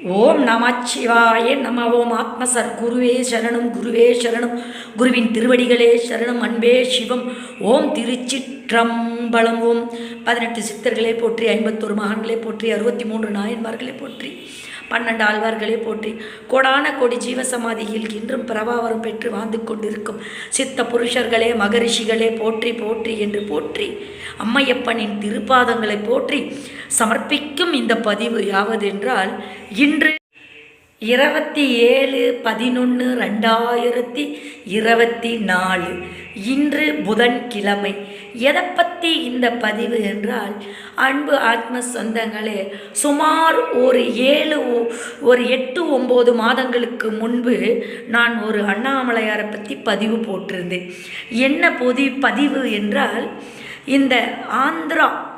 ஓம் நமச்சிவாய நம ஓம் ஆத்மசர் குருவே சரணம் குருவே சரணம். குருவின் திருவடிகளே சரணம் அன்பே சிவம். ஓம் திருச்சிற்றம்பலம். ஓம். பதினெட்டு சித்தர்களே போற்றி ஐம்பத்தொரு மகான்களே போற்றி அறுபத்தி மூன்று நாயன்மார்களை போற்றி. பன்னெண்டு ஆழ்வார்களே போற்றி. கோடான கோடி ஜீவசமாதியில் இன்றும் பிரபாவரம் பெற்று வாழ்ந்து கொண்டிருக்கும் சித்த புருஷர்களே மகரிஷிகளே போற்றி போற்றி என்று போற்றி. அம்மையப்பனின் திருப்பாதங்களை போற்றி. சமர்ப்பிக்கும் இந்த பதிவு யாவதென்றால் இன்று இருபத்தி ஏழு பதினொன்று ரெண்டாயிரத்தி இருபத்தி நாலு. இன்று புதன்கிழமை. எதை பற்றி இந்த பதிவு என்றால் அன்பு ஆத்ம சொந்தங்களே சுமார் ஒரு ஏழு ஒ- ஒரு எட்டு ஒம்பது மாதங்களுக்கு முன்பு நான் ஒரு அண்ணாமலையாரை பற்றி பதிவு போட்டிருந்தேன். என்ன பொதி பதிவு என்றால் இந்த ஆந்திரா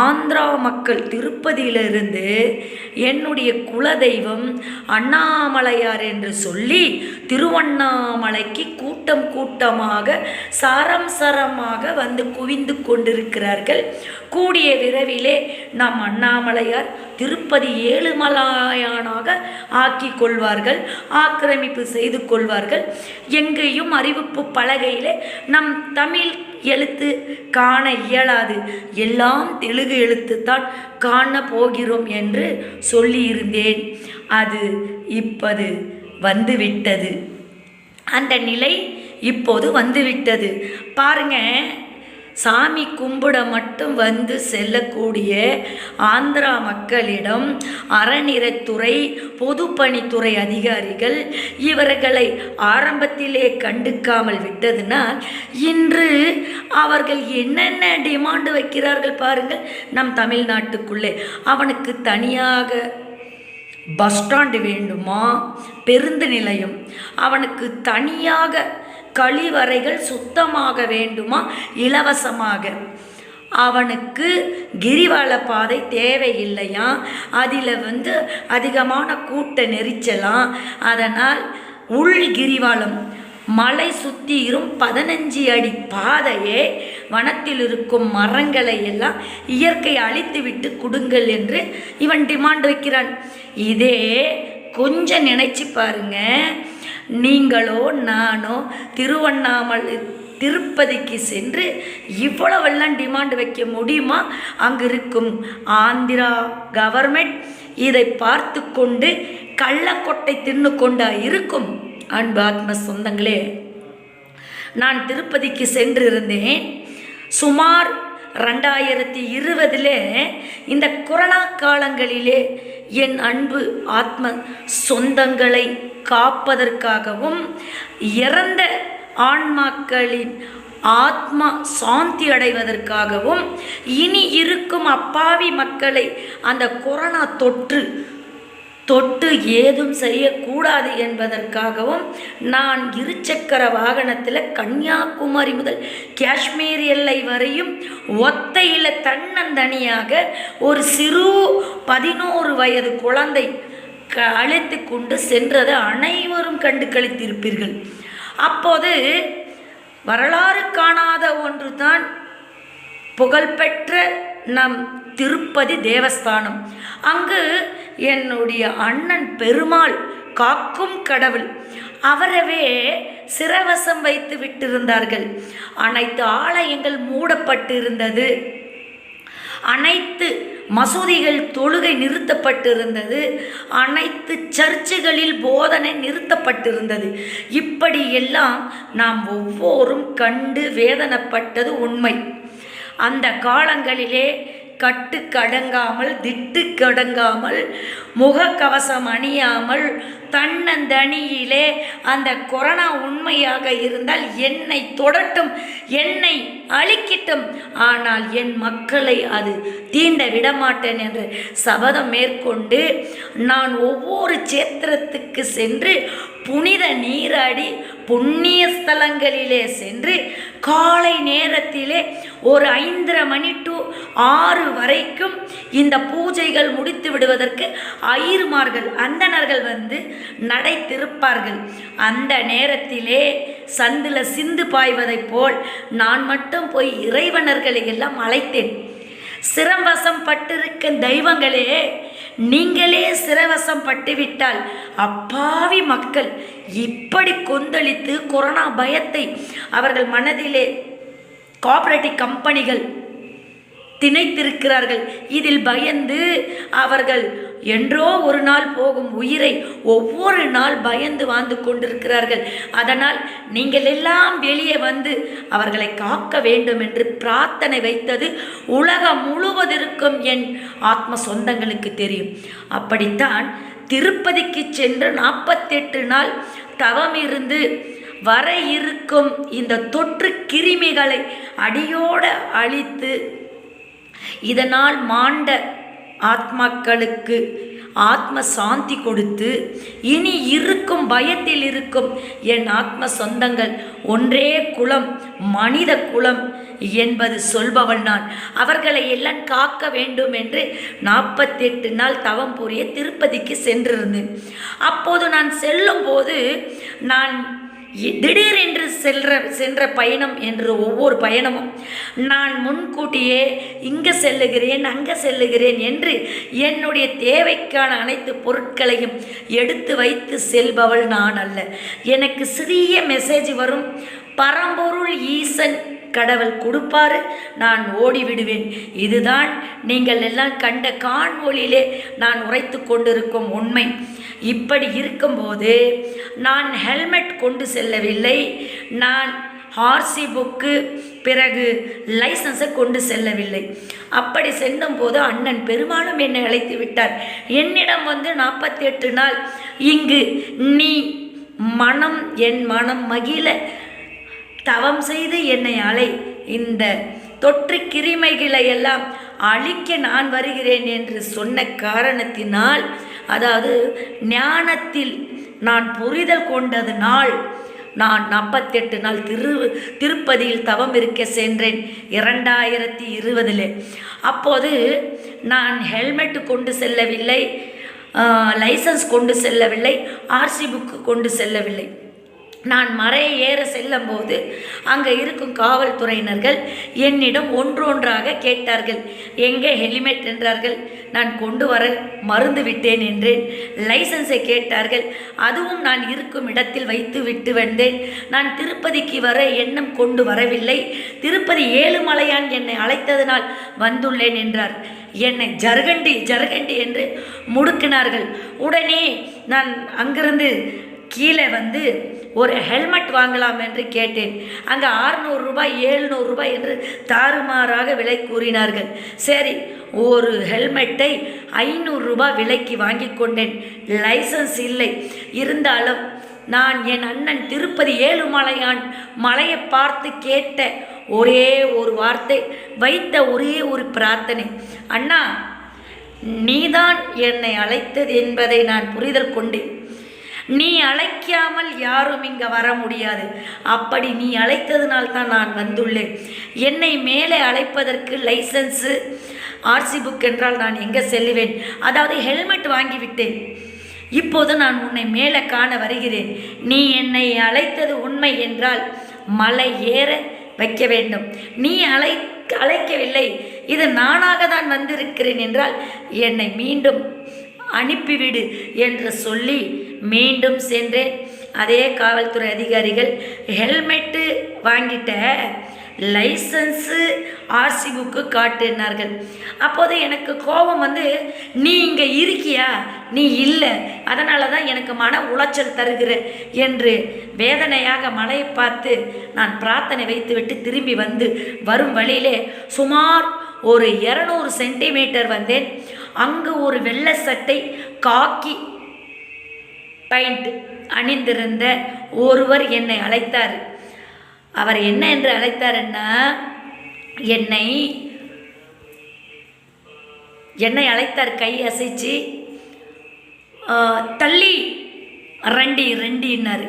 ஆந்திரா மக்கள் திருப்பதியிலிருந்து என்னுடைய குலதெய்வம் அண்ணாமலையார் என்று சொல்லி திருவண்ணாமலைக்கு கூட்டம் கூட்டமாக சரம் சரமாக வந்து குவிந்து கொண்டிருக்கிறார்கள். கூடிய விரைவிலே நம் அண்ணாமலையார் திருப்பதி ஏழுமலையானாக ஆக்கி கொள்வார்கள் ஆக்கிரமிப்பு செய்து கொள்வார்கள். எங்கேயும் அறிவிப்பு பலகையிலே நம் தமிழ் எழுத்து காண இயலாது. எல்லாம் தெலுங்கு எழுத்துத்தான் காண போகிறோம் என்று சொல்லியிருந்தேன். அது இப்போது வந்துவிட்டது. அந்த நிலை இப்போது வந்துவிட்டது. பாருங்க சாமி கும்பிட மட்டும் வந்து செல்லக்கூடிய ஆந்திரா மக்களிடம் அறநிறைத்துறை பொதுப்பணித்துறை அதிகாரிகள் இவர்களை ஆரம்பத்திலே கண்டுக்காமல் விட்டதினால் இன்று அவர்கள் என்னென்ன டிமாண்டு வைக்கிறார்கள் பாருங்கள். நம் தமிழ்நாட்டுக்குள்ளே அவனுக்கு தனியாக பஸ் ஸ்டாண்டு வேண்டுமா? பெருந்து நிலையம். அவனுக்கு தனியாக கழிவறைகள் சுத்தமாக வேண்டுமா? இலவசமாக. அவனுக்கு கிரிவல பாதை தேவையில்லையா? அதில் வந்து அதிகமான கூட்ட நெரிச்சலாம். அதனால் உள் கிரிவலம் மலை சுத்திரும் பதினஞ்சு அடி பாதையே வனத்தில் இருக்கும் மரங்களை எல்லாம் இயற்கை அழித்துவிட்டு கொடுங்கள் என்று இவன் டிமாண்ட் வைக்கிறான். இதே கொஞ்சம் நினைச்சு பாருங்க. நீங்களோ நானோ திருவண்ணாமலை திருப்பதிக்கு சென்று இவ்வளவெல்லாம் டிமாண்ட் வைக்க முடியுமா? அங்கு இருக்கும் ஆந்திரா கவர்மெண்ட் இதை பார்த்து கொண்டு கள்ளக்கொட்டை தின்னு கொண்டா இருக்கும்? அன்பு ஆத்ம சொந்தங்களே நான் திருப்பதிக்கு சென்றிருந்தேன். சுமார் ரெண்டாயிரத்தி இருபதிலே இந்த கொரோனா காலங்களிலே என் அன்பு ஆத்ம சொந்தங்களை காப்பதற்காகவும் இறந்த ஆன்மாக்களின் ஆத்மா சாந்தி அடைவதற்காகவும் இனி இருக்கும் அப்பாவி மக்களை அந்த கொரோனா தொற்று தொட்டு ஏதும் செய்யக்கூடாது என்பதற்காகவும் நான் இருசக்கர வாகனத்தில் கன்னியாகுமரி முதல் காஷ்மீர் எல்லை வரையும் ஒத்தையில் தன்னந்தனியாக ஒரு சிறு பதினோரு வயது குழந்தை க அழைத்து கொண்டு சென்றதை அனைவரும் கண்டு கழித்திருப்பீர்கள் அப்போது வரலாறு காணாத ஒன்று தான் புகழ்பெற்ற நம் திருப்பதி தேவஸ்தானம். அங்கு என்னுடைய அண்ணன் பெருமாள் காக்கும் கடவுள். அவரவே சிரவசம் வைத்து விட்டிருந்தார்கள். அனைத்து ஆலயங்கள் மூடப்பட்டிருந்தது. அனைத்து மசூதிகள் தொழுகை நிறுத்தப்பட்டிருந்தது. அனைத்து சர்ச்சுகளில் போதனை நிறுத்தப்பட்டிருந்தது. இப்படியெல்லாம் நாம் ஒவ்வொரும் கண்டு வேதனைப்பட்டது உண்மை. அந்த காலங்களிலே கட்டு கடங்காமல் திட்டு கடங்காமல் முகக்கவசம் அணியாமல் தன்னந்தனியிலே அந்த கொரோனா உண்மையாக இருந்தால் என்னை தொடட்டும் என்னை அழிக்கட்டும். ஆனால் என் மக்களை அது தீண்ட விடமாட்டேன் என்று சபதம் மேற்கொண்டு நான் ஒவ்வொரு சேத்திரத்துக்கு சென்று புனித நீராடி புண்ணிய ஸ்தலங்களிலே சென்று காலை நேரத்திலே ஒரு ஐந்தரை மணி டு ஆறு வரைக்கும் இந்த பூஜைகள் முடித்து விடுவதற்கு ஐயர்மார்கள் அந்தணர்கள் வந்து நடை திருப்பார்கள் அந்த நேரத்திலே சந்தில் சிந்து பாய்வதைப் போல் நான் மட்டும் போய் இறைவனர்களை எல்லாம் அழைத்தேன். சிரம்பசம் பட்டிருக்க தெய்வங்களே நீங்களே சிரவசம் பட்டுவிட்டால் அப்பாவி மக்கள் இப்படி கொந்தளித்து கொரோனா பயத்தை அவர்கள் மனதிலே கோஆபரேட்டிவ் கம்பெனிகள் திணைத்திருக்கிறார்கள். இதில் பயந்து அவர்கள் என்றோ ஒரு நாள் போகும் உயிரை ஒவ்வொரு நாள் பயந்து வாழ்ந்து கொண்டிருக்கிறார்கள். அதனால் நீங்கள் எல்லாம் வெளியே வந்து அவர்களை காக்க வேண்டும் என்று பிரார்த்தனை வைத்தது உலகம் முழுவதற்கும் என் ஆத்ம சொந்தங்களுக்கு தெரியும். அப்படித்தான் திருப்பதிக்கு சென்று நாற்பத்தெட்டு நாள் தவம் இருந்து வர இருக்கும் இந்த தொற்று கிருமிகளை அடியோடு அழித்து இதனால் மாண்ட ஆத்மாக்களுக்கு ஆத்ம சாந்தி கொடுத்து இனி இருக்கும் பயத்தில் இருக்கும் என் ஆத்ம சொந்தங்கள் ஒன்றே குலம் மனித குலம் என்பது சொல்பவள் நான். அவர்களை எல்லாம் காக்க வேண்டும் என்று நாற்பத்தெட்டு நாள் தவம் புரிய திருப்பதிக்கு சென்றிருந்தேன். அப்போது நான் செல்லும்போது நான் திடீர் திடீரென்று செல்ற சென்ற பயணம் என்று ஒவ்வொரு பயணமும் நான் முன்கூட்டியே இங்கே செல்லுகிறேன் அங்கே செல்லுகிறேன் என்று என்னுடைய தேவைக்கான அனைத்து பொருட்களையும் எடுத்து வைத்து செல்பவள் நான் அல்ல. எனக்கு சிறிய மெசேஜ் வரும். பரம்பொருள் ஈசன் கடவுள் கொடுப்பாரு நான் ஓடிவிடுவேன். இதுதான் நீங்கள் எல்லாம் கண்ட காணொளியிலே நான் உரைத்து கொண்டிருக்கும் உண்மை. இப்படி இருக்கும்போது நான் ஹெல்மெட் கொண்டு செல்லவில்லை. நான் ஆர்சி புக்கு பிறகு லைசன்ஸை கொண்டு செல்லவில்லை. அப்படி செல்லும்போது அண்ணன் பெருமானும் என்னை அழைத்து விட்டார். என்னிடம் வந்து நாற்பத்தி எட்டு நாள் இங்கு நீ மனம் என் மனம் மகிழ தவம் செய்து என்னை அலை. இந்த தொற்று கிருமைகளை எல்லாம் அழிக்க நான் வருகிறேன் என்று சொன்ன காரணத்தினால் அதாவது ஞானத்தில் நான் புரிதல் கொண்டது நாள். நான் நாற்பத்தெட்டு நாள் திரு திருப்பதியில் தவம் இருக்க சென்றேன் இரண்டாயிரத்தி இருபதில் அப்போது நான் ஹெல்மெட் கொண்டு செல்லவில்லை லைசன்ஸ் கொண்டு செல்லவில்லை ஆர்சி புக்கு கொண்டு செல்லவில்லை. நான் மறை ஏற செல்லும்போது அங்கே இருக்கும் காவல்துறையினர்கள் என்னிடம் ஒன்றொன்றாக கேட்டார்கள். எங்கே ஹெல்மெட்? என்றார்கள். நான் கொண்டு வர மறந்து விட்டேன் என்றேன். லைசன்ஸை கேட்டார்கள். அதுவும் நான் இருக்கும் இடத்தில் வைத்து விட்டு வந்தேன். நான் திருப்பதிக்கு வர எண்ணம் கொண்டு வரவில்லை. திருப்பதி ஏழுமலையான் என்னை அழைத்ததனால் வந்துள்ளேன் என்றார். என்னை ஜர்கண்டி ஜர்கண்டி என்று முடுக்கினார்கள். உடனே நான் அங்கிருந்து கீழே வந்து ஒரு ஹெல்மெட் வாங்கலாம் என்று கேட்டேன். அங்கே ஆறுநூறு ரூபாய் எழுநூறு ரூபாய் என்று தாறுமாறாக விலை கூறினார்கள். சரி ஒரு ஹெல்மெட்டை ஐநூறு ரூபாய் விலைக்கு வாங்கி கொண்டேன். லைசன்ஸ் இல்லை. இருந்தாலும் நான் என் அண்ணன் திருப்பதி ஏழுமலையான் மலையை பார்த்து கேட்ட ஒரே ஒரு வார்த்தை வைத்த ஒரே ஒரு பிரார்த்தனை. அண்ணா நீதான் என்னை அழைத்தது என்பதை நான் புரிதல் கொண்டேன். நீ அழைக்காமல் யாரும் இங்கே வர முடியாது. அப்படி நீ அழைத்ததினால் தான் நான் வந்துள்ளேன். என்னை மேலே அழைப்பதற்கு லைசன்ஸு ஆர்சி புக் என்றால் நான் எங்கே செல்லுவேன்? அதாவது ஹெல்மெட் வாங்கிவிட்டேன். இப்போது நான் உன்னை மேலே காண வருகிறேன். நீ என்னை அழைத்தது உண்மை என்றால் மலை ஏற வைக்க வேண்டும். நீ அழை அழைக்கவில்லை. இது நானாக தான் வந்திருக்கிறேன் என்றால் என்னை மீண்டும் அனுப்பிவிடு என்று சொல்லி மீண்டும் சென்றேன் அதே காவல்துறை அதிகாரிகள் ஹெல்மெட்டு வாங்கிட்ட லைசன்ஸு ஆர்சி புக்கு காட்டினார்கள். அப்போது எனக்கு கோபம் வந்து நீ இங்கே இருக்கியா? நீ இல்லை. அதனால தான் எனக்கு மன உளைச்சல் தருகிற என்று வேதனையாக மழையை பார்த்து நான் பிரார்த்தனை வைத்துவிட்டு திரும்பி வந்து வரும் வழியிலே சுமார் ஒரு இரநூறு சென்டிமீட்டர் வந்தேன். அங்கு ஒரு வெள்ளை சட்டை காக்கி பைண்ட் அணிந்திருந்த ஒருவர் என்னை அழைத்தார். அவர் என்ன என்று அழைத்தாருன்னா என்னை என்னை அழைத்தார் கை அசைச்சு தள்ளி ரண்டி ரெண்டின்னாரு.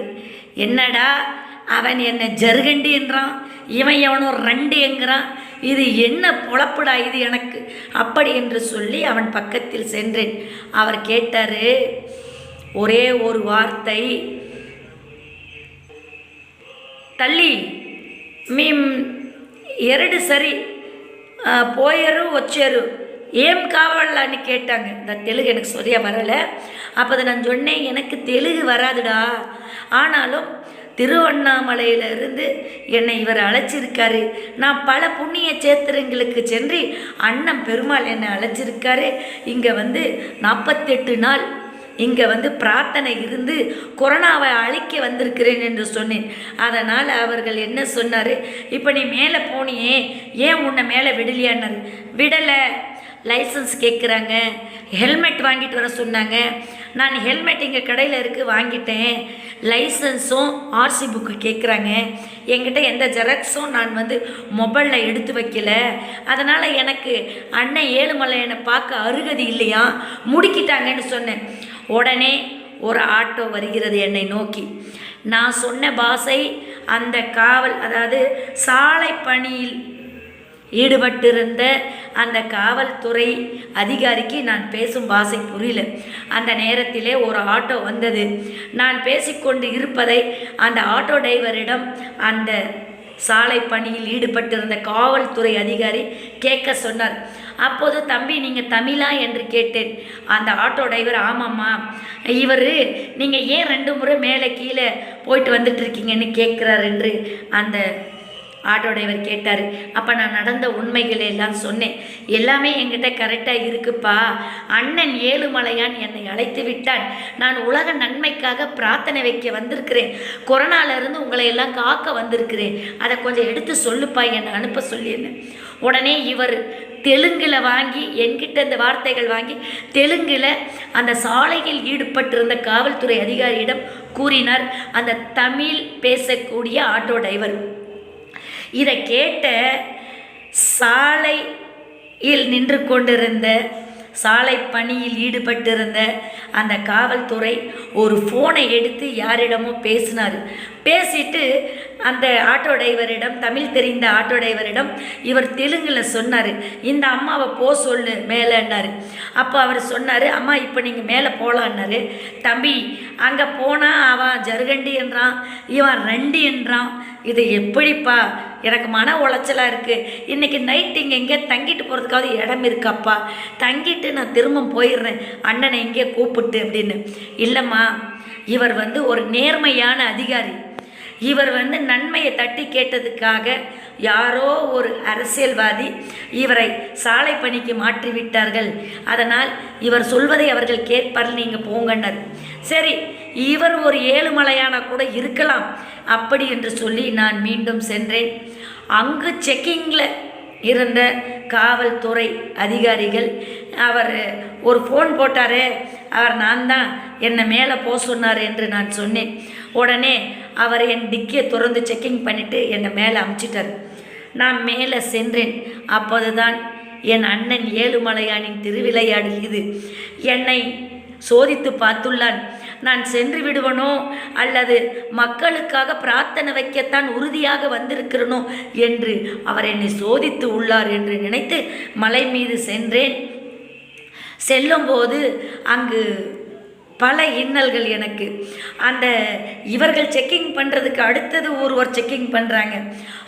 என்னடா அவன் என்னை ஜருகண்டின்றான் இவன் எவனும் ரெண்டு என்கிறான். இது என்ன பொழப்புடா இது எனக்கு? அப்படி என்று சொல்லி அவன் பக்கத்தில் சென்றேன். அவர் கேட்டார் ஒரே ஒரு வார்த்தை. தள்ளி. மீம் ಎರಡು சரி போயரும் ஒச்சேரு. ஏம் காவலான்னு கேட்டாங்க. இந்த தெலுங்கு எனக்கு சரியாக வரலை. அப்போ அதை நான் சொன்னேன். எனக்கு தெலுங்கு வராதுடா. ஆனாலும் திருவண்ணாமலையிலிருந்து என்னை இவர் அழைச்சிருக்காரு. நான் பல புண்ணிய சேத்திரங்களுக்கு சென்று அண்ணன் பெருமாள் என்னை அழைச்சிருக்காரு. இங்கே வந்து நாற்பத்தெட்டு நாள் இங்கே வந்து பிரார்த்தனை இருந்து கொரோனாவை அழிக்க வந்திருக்கிறேன் என்று சொன்னேன். அதனால் அவர்கள் என்ன சொன்னார்? இப்போ நீ மேலே போனியே ஏன் உன்னை மேலே விடலையான்னாரு. விடலை லைசன்ஸ் கேட்குறாங்க. ஹெல்மெட் வாங்கிட்டு வர சொன்னாங்க. நான் ஹெல்மெட் இங்கே கடையில் இருக்குது வாங்கிட்டேன். லைசன்ஸும் ஆர்சி புக்கு கேட்குறாங்க. என்கிட்ட எந்த ஜெராக்ஸும் நான் வந்து மொபைலில் எடுத்து வைக்கல. அதனால் எனக்கு அண்ணன் ஏழுமலை என்னை பார்க்க அருகதி இல்லையா? முடிக்கிட்டாங்கன்னு சொன்னேன். உடனே ஒரு ஆட்டோ வருகிறது என்னை நோக்கி. நான் சொன்ன பாசை அந்த காவல் அதாவது சாலை பணியில் ஈடுபட்டிருந்த அந்த காவல்துறை அதிகாரிக்கு நான் பேசும் பாஷை புரியல. அந்த நேரத்திலே ஒரு ஆட்டோ வந்தது. நான் பேசிக்கொண்டு இருப்பதை அந்த ஆட்டோ டிரைவரிடம் அந்த சாலை பணியில் ஈடுபட்டிருந்த காவல்துறை அதிகாரி கேட்க சொன்னார். அப்போது தம்பி நீங்கள் தமிழா? என்று கேட்டேன். அந்த ஆட்டோ டிரைவர் ஆமாம்மா. இவர் நீங்கள் ஏன் ரெண்டு முறை மேலே கீழே போயிட்டு வந்துட்டு இருக்கீங்கன்னு கேட்குறார் என்று அந்த ஆட்டோ டிரைவர் கேட்டார் அப்போ நான் நடந்த உண்மைகளை எல்லாம் சொன்னேன். எல்லாமே என்கிட்ட கரெக்டாக இருக்குப்பா. அண்ணன் ஏழுமலையான் என்னை அழைத்து விட்டான். நான் உலக நன்மைக்காக பிரார்த்தனை வைக்க வந்திருக்கிறேன். கொரோனால இருந்து உங்களை எல்லாம் காக்க வந்திருக்கிறேன். அதை கொஞ்சம் எடுத்து சொல்லுப்பா என்னை அனுப்ப சொல்லியிருந்தேன் உடனே இவர் தெலுங்கில் வாங்கி என்கிட்ட இந்த வார்த்தைகள் வாங்கி தெலுங்கில் அந்த சாலையில் ஈடுபட்டிருந்த காவல்துறை அதிகாரியிடம் கூறினார் அந்த தமிழ் பேசக்கூடிய ஆட்டோ டிரைவர் இதை கேட்ட சாலையில் நின்று கொண்டிருந்த சாலை பணியில் ஈடுபட்டிருந்த அந்த காவல்துறை ஒரு ஃபோனை எடுத்து யாரிடமோ பேசினார். பேசிட்டு அந்த ஆட்டோ டிரைவரிடம் தமிழ் தெரிந்த ஆட்டோ டிரைவரிடம் இவர் தெலுங்கில் சொன்னார் இந்த அம்மாவை போ சொல்லு மேலேன்னாரு. அப்போ அவர் சொன்னார் அம்மா இப்போ நீங்கள் மேலே போகலான்னாரு தம்பி அங்கே போனால் அவன் ஜருகண்டி என்றான் இவன் ரெண்டி என்றான். இது எப்படிப்பா? எனக்கு மன உளைச்சலாக இருக்குது இன்றைக்கி நைட் இங்கே எங்கேயே தங்கிட்டு போகிறதுக்காவது இடம் இருக்காப்பா. தங்கிட்டு நான் திரும்ப போயிடுறேன். அண்ணனை எங்கேயே கூப்பிட்டு அப்படின்னு. இல்லைம்மா இவர் வந்து ஒரு நேர்மையான அதிகாரி. இவர் வந்து நன்மையை தட்டி கேட்டதுக்காக யாரோ ஒரு அரசியல்வாதி இவரை சாலை பணிக்கு மாற்றி விட்டார்கள் அதனால் இவர் சொல்வதை அவர்கள் கேட்பார் நீங்கள் போங்கன்னர். சரி இவர் ஒரு ஏழுமலையான கூட இருக்கலாம். அப்படி என்று சொல்லி நான் மீண்டும் சென்றேன். அங்கு செக்கிங்கில் இருந்த காவல்துறை அதிகாரிகள் அவர் ஒரு ஃபோன் போட்டாரே. அவர் நான் தான் என்னை மேலே போக சொன்னார் என்று நான் சொன்னேன். உடனே அவர் என் டிக்கியை திறந்து செக்கிங் பண்ணிவிட்டு என்னை மேலே அமுச்சிட்டார். நான் மேலே சென்றேன். அப்போது தான் என் அண்ணன் ஏழுமலையானின் திருவிளையாடல் இது. என்னை சோதித்து பார்த்துள்ளான். நான் சென்று விடுவனோ? அல்லது மக்களுக்காக பிரார்த்தனை வைக்கத்தான் உறுதியாக வந்திருக்கிறனோ? என்று அவர் என்னை சோதித்து உள்ளார் என்று நினைத்து மலை மீது சென்றேன். செல்லும்போது அங்கு பல இன்னல்கள் எனக்கு. அந்த இவர்கள் செக்கிங் பண்ணுறதுக்கு அடுத்தது ஒருவர் செக்கிங் பண்ணுறாங்க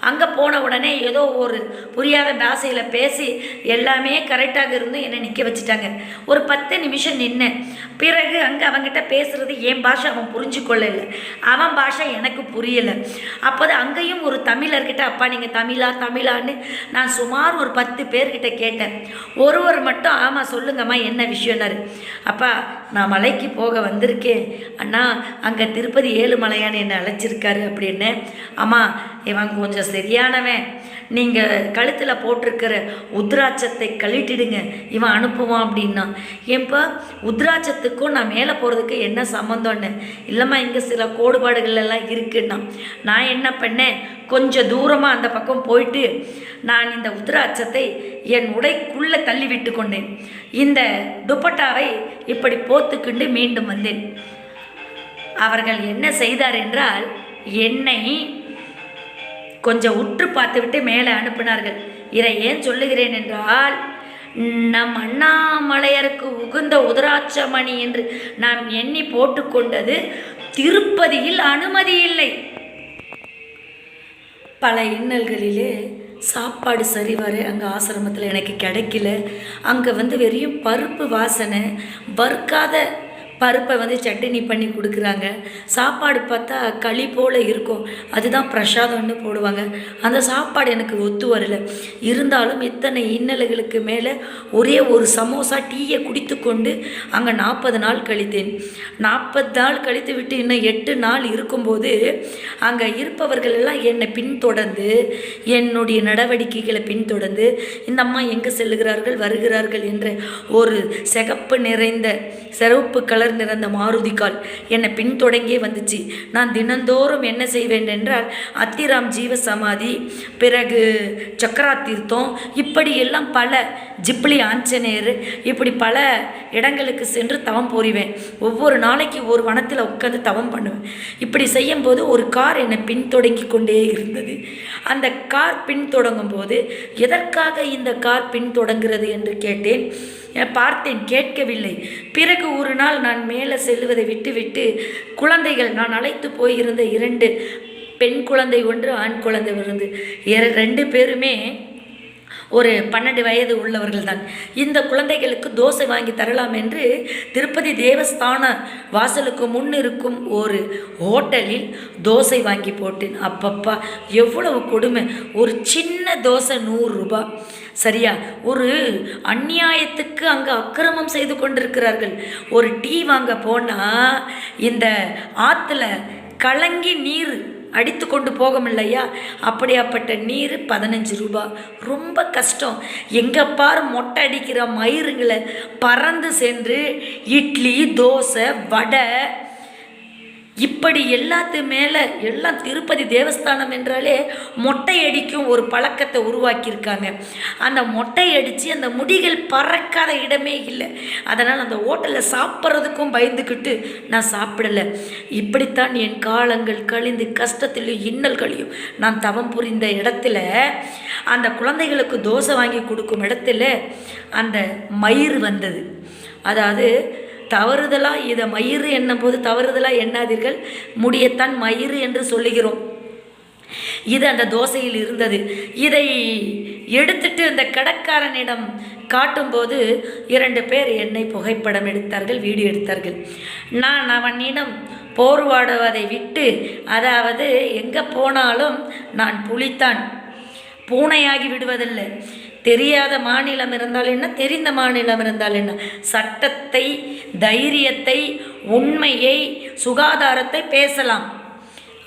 அங்கே போன உடனே ஏதோ ஒரு புரியாத பாஷையில் பேசி எல்லாமே கரெக்டாக இருந்து என்னை நிற்க வச்சுட்டாங்க. ஒரு பத்து நிமிஷம் நின்னேன் பிறகு அங்கே அவங்ககிட்ட பேசுகிறது என் பாஷை அவன் புரிஞ்சு கொள்ளல அவன் பாஷை எனக்கு புரியலை. அப்போது அங்கேயும் ஒரு தமிழர்கிட்ட அப்பா நீங்கள் தமிழா தமிழான்னு நான் சுமார் ஒரு பத்து பேர்கிட்ட கேட்டேன். ஒருவர் மட்டும் ஆமாம் சொல்லுங்கம்மா என்ன விஷயம்னாரு. அப்பா நான் மலைக்கு போக வந்திருக்கேன். அண்ணா அங்கே திருப்பதி ஏழுமலையான் என்னை அழைச்சிருக்காரு அப்படின்னு. அம்மா இவன் கொஞ்சம் சரியானவன். நீங்கள் கழுத்தில் போட்டிருக்கிற உத்ராட்சத்தை கழட்டிடுங்க. இவன் அனுப்புவான் அப்படின்னா. ஏன்பா உத்ராட்சத்துக்கும் நான் மேலே போகிறதுக்கு என்ன சம்மந்தம்னு இல்லைம்மா இங்கே சில கோடுபாடுகள் எல்லாம் இருக்குன்னா. நான் என்ன பண்ணேன்? கொஞ்சம் தூரமாக அந்த பக்கம் போயிட்டு நான் இந்த உத்ராட்சத்தை என் உடைக்குள்ளே தள்ளி விட்டு கொண்டேன். இந்த துப்பட்டாவை இப்படி போத்துக்கிண்டு மீண்டும் வந்தேன். அவர்கள் என்ன செய்தார் என்றால் என்னை கொஞ்சம் உற்று பார்த்துவிட்டு மேலே அனுப்பினார்கள். இதை ஏன் சொல்லுகிறேன் என்றால் நம் அண்ணாமலையருக்கு உகுந்த உதராட்சமணி என்று நாம் எண்ணி போட்டுக்கொண்டது திருப்பதியில் அனுமதி இல்லை. பல இன்னல்களிலே சாப்பாடு சரிவர அங்கே ஆசிரமத்தில் எனக்கு கிடைக்கல. அங்கே வந்து வெறும் பருப்பு வாசனை வறுக்காத பருப்பை வந்து சட்னி பண்ணி கொடுக்குறாங்க. சாப்பாடு பார்த்தா களி போல் இருக்கும். அதுதான் பிரசாதம்னு போடுவாங்க. அந்த சாப்பாடு எனக்கு ஒத்து வரல. இருந்தாலும் இத்தனை இன்னல்களுக்கு மேலே ஒரே ஒரு சமோசா டீயை குடித்து கொண்டு அங்கே நாற்பது நாள் கழித்தேன். நாற்பது நாள் கழித்து விட்டு இன்னும் எட்டு நாள் இருக்கும்போது அங்கே இருப்பவர்கள் எல்லாம் என்னை பின்தொடர்ந்து என்னுடைய நடவடிக்கைகளை பின்தொடர்ந்து இந்த அம்மா எங்கே செல்லுகிறார்கள் வருகிறார்கள் என்ற ஒரு சிகப்பு நிறைந்த சிறப்பு கலர் நிறைந்த மாருதி கால். என்னை பின்தொடங்கியே வந்துச்சு. நான் தினந்தோறும் என்ன செய்வேன் என்றால் அத்திராம் ஜீவ சமாதி பிறகு சக்கரா தீர்த்தம் இப்படி எல்லாம் பல ஜிப்ளி ஆஞ்சநேயர் இப்படி பல இடங்களுக்கு சென்று தவம் புரிவேன். ஒவ்வொரு நாளைக்கு ஒரு வனத்தில் உட்காந்து தவம் பண்ணுவேன். இப்படி செய்யும்போது ஒரு கார் என்னை பின்தொடங்கி கொண்டே இருந்தது. அந்த கார் பின்தொடங்கும் போது எதற்காக இந்த கார் பின்தொடங்குகிறது என்று கேட்டேன். பார்த்தேன் கேட்கவில்லை. பிறகு ஒரு நாள் நான் மேலே செல்வதை விட்டுவிட்டு குழந்தைகள் நான் அழைத்து போயிருந்த இரண்டு பெண் குழந்தை ஒன்று ஆண் குழந்தை இருந்து ரெண்டு பேருமே ஒரு பன்னெண்டு வயது உள்ளவர்கள் தான் இந்த குழந்தைகளுக்கு தோசை வாங்கி தரலாம் என்று திருப்பதி தேவஸ்தான வாசலுக்கு முன் இருக்கும் ஒரு ஹோட்டலில் தோசை வாங்கி போட்டேன். அப்பப்பா எவ்வளவு கொடுமை. ஒரு சின்ன தோசை நூறுரூபா சரியா? ஒரு அந்நியாயத்துக்கு அங்கே அக்கிரமம் செய்து கொண்டிருக்கிறார்கள். ஒரு டீ வாங்க போனால் இந்த ஆற்றுல கலங்கி நீர் அடித்து கொண்டு போகும் இல்லையா அப்படியாப்பட்ட நீர் பதினஞ்சு ரூபாய் ரொம்ப கஷ்டம். எங்கே பாரு மொட்டை அடிக்கிற மயிருங்களை பறந்து சென்று இட்லி தோசை வடை இப்படி எல்லாத்து மேலே எல்லாம் திருப்பதி தேவஸ்தானம் என்றாலே மொட்டை அடிக்கும் ஒரு பழக்கத்தை உருவாக்கியிருக்காங்க. அந்த மொட்டை அடித்து அந்த முடிகள் பறக்காத இடமே இல்லை. அதனால் அந்த ஹோட்டலில் சாப்பிட்றதுக்கும் பயந்துக்கிட்டு நான் சாப்பிடலை. இப்படித்தான் என் காலங்கள் கழிந்து கஷ்டத்திலையும் இன்னல்களையும் நான் தவம் புரிந்த இடத்துல அந்த குழந்தைகளுக்கு தோசை வாங்கி கொடுக்கும் இடத்துல அந்த மயிர் வந்தது. அதாவது தவறுதலாக இதை மயிறு என்னும் போது தவறுதலாக எண்ணாதீர்கள். முடியத்தான் மயிறு என்று சொல்லுகிறோம். இது அந்த தோசையில் இருந்தது. இதை எடுத்துட்டு அந்த கடற்காரனிடம் காட்டும்போது இரண்டு பேர் என்னை புகைப்படம் எடுத்தார்கள் வீடியோ எடுத்தார்கள். நான் அவனிடம் போர்வாடுவதை விட்டு அதாவது எங்கே போனாலும் நான் புலித்தான். பூனையாகி விடுவதில்லை. தெரியாத மாநிலம் இருந்தால் என்ன? தெரிந்த மாநிலம் இருந்தால் என்ன? சட்டத்தை தைரியத்தை உண்மையை சுகாதாரத்தை பேசலாம்.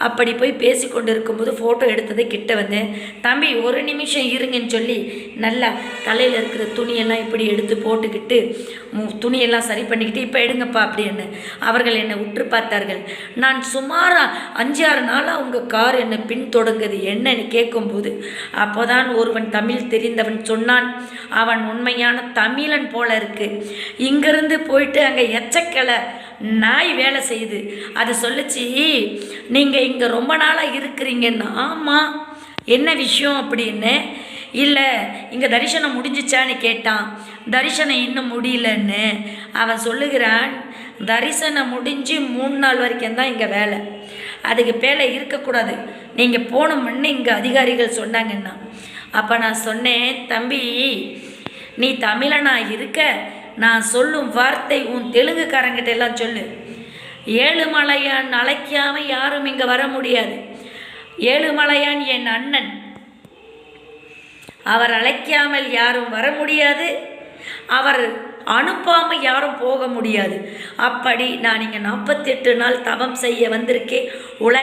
அப்படி போய் பேசி கொண்டு இருக்கும்போது ஃபோட்டோ எடுத்தது கிட்ட வந்தேன். தம்பி ஒரு நிமிஷம் இருங்கன்னு சொல்லி நல்லா தலையில் இருக்கிற துணியெல்லாம் இப்படி எடுத்து போட்டுக்கிட்டு துணியெல்லாம் சரி பண்ணிக்கிட்டு இப்போ எடுங்கப்பா அப்படின்னு அவர்கள் என்னை உற்று பார்த்தார்கள். நான் சுமாராக அஞ்சு ஆறு நாளாக உங்கள் கார் என்னை பின்தொடங்குது என்னன்னு கேட்கும்போது அப்போதான் ஒருவன் தமிழ் தெரிந்தவன் சொன்னான் அவன் உண்மையான தமிழன் போல இருக்கு. இங்கிருந்து போயிட்டு அங்கே எச்சக்கலை நாய் வேலை செய்யுது. அது சொல்லுச்சு நீங்கள் இங்கே ரொம்ப நாளாக இருக்கிறீங்கன்னா ஆமாம் என்ன விஷயம் அப்படின்னு? இல்லை இங்கே தரிசனம் முடிஞ்சிச்சான்னு கேட்டான். தரிசனம் இன்னும் முடியலன்னு. அவன் சொல்லுகிறான் தரிசனம் முடிஞ்சு மூணு நாள் வரைக்கும் தான் இங்கே வேலை. அதுக்கு பேலை இருக்கக்கூடாது. நீங்கள் போனோம்னு இங்கே அதிகாரிகள் சொன்னாங்கன்னா. அப்போ நான் சொன்னேன் தம்பி நீ தமிழனாக இருக்க நான் சொல்லும் வார்த்தை உன் தெலுங்குக்காரங்கிட்ட எல்லாம் சொல்லு. ஏழுமலையான் அழைக்காம யாரும் இங்கே வர முடியாது. ஏழுமலையான் என் அண்ணன். அவர் அழைக்காமல் யாரும் வர முடியாது. அவர் அனுப்பாமல் யாரும் போக முடியாது. அப்படி நான் இங்கே நாற்பத்தெட்டு நாள் தவம் செய்ய வந்திருக்கேன். உலக